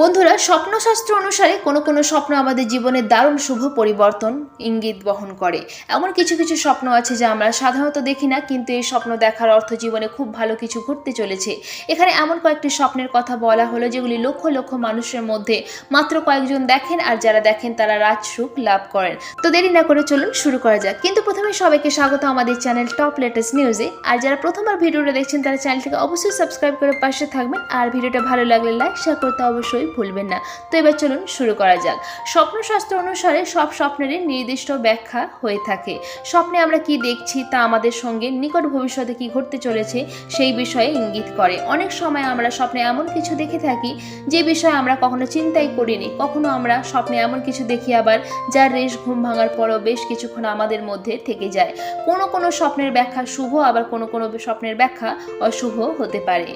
বন্ধুরা, স্বপ্নশাস্ত্র অনুসারে কোনো কোনো স্বপ্ন আমাদের জীবনে দারুণ শুভ পরিবর্তন ইঙ্গিত বহন করে। এমন কিছু কিছু স্বপ্ন আছে যা আমরা সাধারণত দেখি না, কিন্তু এই স্বপ্ন দেখার অর্থ জীবনে খুব ভালো কিছু ঘটতে চলেছে। এখানে এমন কয়েকটি স্বপ্নের কথা বলা হলো, যেগুলি লক্ষ লক্ষ মানুষের মধ্যে মাত্র কয়েকজন দেখেন, আর যারা দেখেন তারা রাজসুখ লাভ করেন। তো দেরি না করে চলুন শুরু করা যাক। কিন্তু প্রথমে সবাইকে স্বাগত আমাদের চ্যানেল টপ লেটেস্ট নিউজে। আর যারা প্রথমবার ভিডিওটা দেখছেন, তারা চ্যানেলটিকে অবশ্যই সাবস্ক্রাইব করে পাশে থাকবেন। আর ভিডিওটা ভালো লাগলে লাইক, শেয়ার করতে অবশ্যই ভুলবেন না। তো এবার চলুন শুরু করা যাক। স্বপ্নশাস্ত্র অনুসারে সব স্বপ্নেরই নির্দিষ্ট ব্যাখ্যা হয়ে থাকে। স্বপ্নে আমরা কি দেখছি তা আমাদের সঙ্গে নিকট ভবিষ্যতে কি ঘটতে চলেছে সেই বিষয়ে ইঙ্গিত করে। অনেক সময় আমরা স্বপ্নে এমন কিছু দেখে থাকি যে বিষয়ে আমরা কখনো চিন্তাই করিনি। কখনো আমরা স্বপ্নে এমন কিছু দেখি আবার যার রেশ ঘুম ভাঙার পরও বেশ কিছুক্ষণ আমাদের মধ্যে থেকে যায়। কোনো কোনো স্বপ্নের ব্যাখ্যা শুভ, আবার কোনো কোনো স্বপ্নের ব্যাখ্যা অশুভ হতে পারে।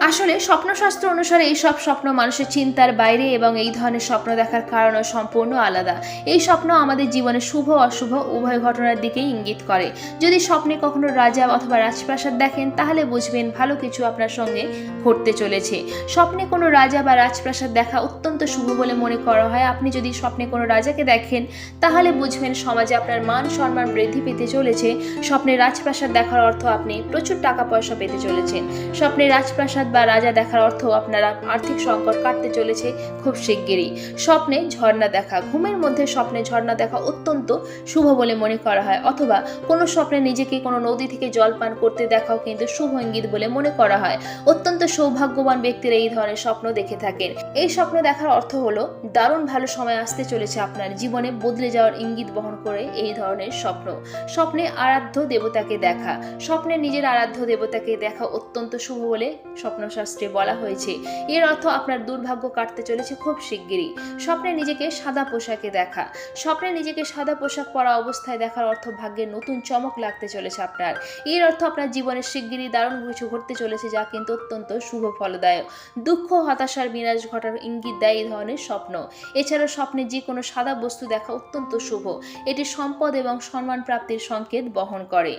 আসলে স্বপ্নশাস্ত্র অনুসারে এই সব স্বপ্ন মানুষের চিন্তার বাইরে এবং এই ধরনের স্বপ্ন দেখার কারণও সম্পূর্ণ আলাদা। এই স্বপ্ন আমাদের জীবনে শুভ, অশুভ, উভয় ঘটনার দিকেই ইঙ্গিত করে। যদি স্বপ্নে কখনো রাজা অথবা রাজপ্রাসাদ দেখেন, তাহলে বুঝবেন ভালো কিছু আপনার সঙ্গে ঘটতে চলেছে। স্বপ্নে কোনো রাজা বা রাজপ্রাসাদ দেখা অত্যন্ত শুভ বলে মনে করা হয়। আপনি যদি স্বপ্নে কোনো রাজাকে দেখেন, তাহলে বুঝবেন সমাজে আপনার মান সম্মান বৃদ্ধি পেতে চলেছে। স্বপ্নে রাজপ্রাসাদ দেখার অর্থ আপনি প্রচুর টাকা পয়সা পেতে চলেছেন। স্বপ্নে রাজপ্রাসাদ বা রাজা দেখার অর্থ আপনারা আর্থিক সংকট কাটতে চলেছে খুব শিগগিরই। স্বপ্নে ঝর্ণা দেখা, ঘুমের মধ্যে স্বপ্নে ঝর্ণা দেখা অত্যন্ত শুভ বলে মনে করা হয়, অথবা কোনো স্বপ্নে নিজেকে কোনো নদী থেকে জল পান করতে দেখাও কিন্তু শুভ ইঙ্গিত বলে মনে করা হয়। অত্যন্ত সৌভাগ্যবান ব্যক্তিরা এই ধরনের স্বপ্ন দেখে থাকেন। এই স্বপ্ন দেখার অর্থ হলো, দারুণ ভালো সময় আসতে চলেছে আপনার জীবনে বদলে যাওয়ার ইঙ্গিত বহন করে এই ধরনের স্বপ্ন। স্বপ্নে আরাধ্য দেবতাকে দেখা, স্বপ্নে নিজের আরাধ্য দেবতাকে দেখা অত্যন্ত শুভ বলে স্বপ্নশাস্ত্রে বলা হয়েছে। এর অর্থ আপনার দুর্ভাগ্য কাটতে চলেছে খুব শিগগিরই। স্বপ্নে নিজেকে সাদা পোশাকে দেখা। স্বপ্নে নিজেকে সাদা পোশাক পরা অবস্থায় দেখার অর্থ ভাগ্যের নতুন চমক লাগতে চলেছে আপনার। এর অর্থ আপনার জীবনের শিগগিরই দারুণ কিছু ঘটতে চলেছে যা কিন্তু অত্যন্ত শুভ ফলদায়ক। দুঃখ হতাশার বিনাশ ঘটার ইঙ্গিত দেয় এই ধরনের স্বপ্ন। এছাড়া স্বপ্নে যে কোনো সাদা বস্তু দেখা অত্যন্ত শুভ। এটি সম্পদ এবং সম্মান প্রাপ্তির সংকেত বহন করে।